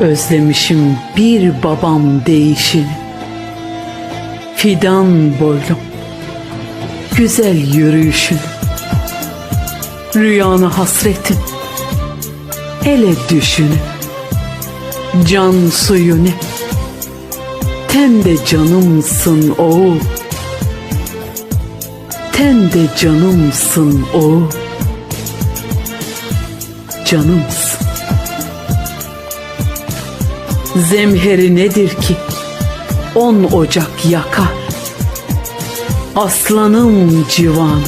Özlemişim bir babam değişini. Fidan boylum, güzel yürüyüşün. Rüyana hasretim, ele düşünü. Can suyu ne? Ten de canımsın oğul. Ten de canımsın oğul. Canımsın. Zemheri nedir ki? On ocak yakar. Aslanım civan,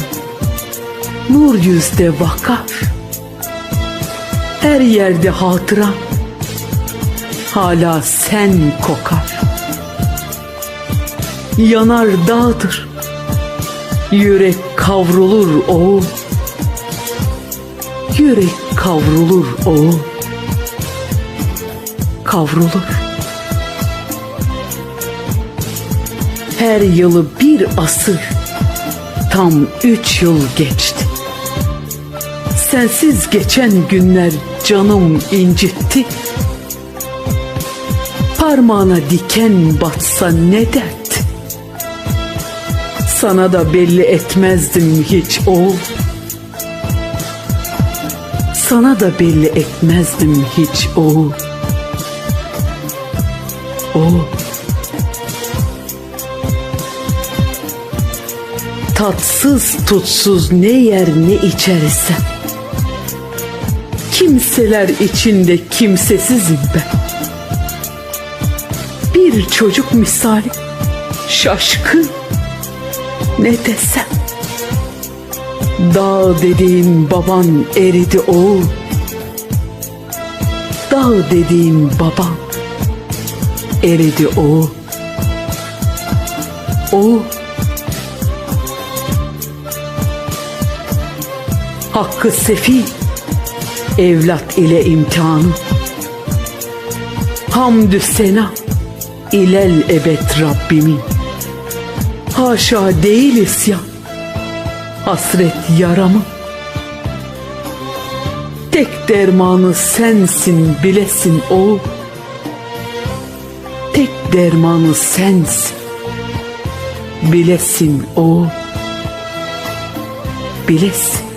nur yüzde vakar. Her yerde hatıra, hala sen kokar. Yanar dağdır, yürek kavrulur oğul. Yürek kavrulur oğul kavrulur. Her yılı bir asır, tam üç yıl geçti. Sensiz geçen günler canım incitti. Parmağına diken batsa ne dert? Sana da belli etmezdim hiç oğul. Sana da belli etmezdim hiç oğul. O Tatsız tutsuz ne yer ne içersem Kimseler içinde kimsesizim ben Bir çocuk misali şaşkın ne desem Dağ dediğin baban eridi oğul. Dağ dediğin baban eridi o. O. Hakkı sefi evlat ile imtihanı. Hamdü sena ilel ebed Rabbimin. Haşa değil isyan. Hasret yaramı. Tek dermanı sensin bilesin tek dermanı sensin. Bilesin o, bilesin.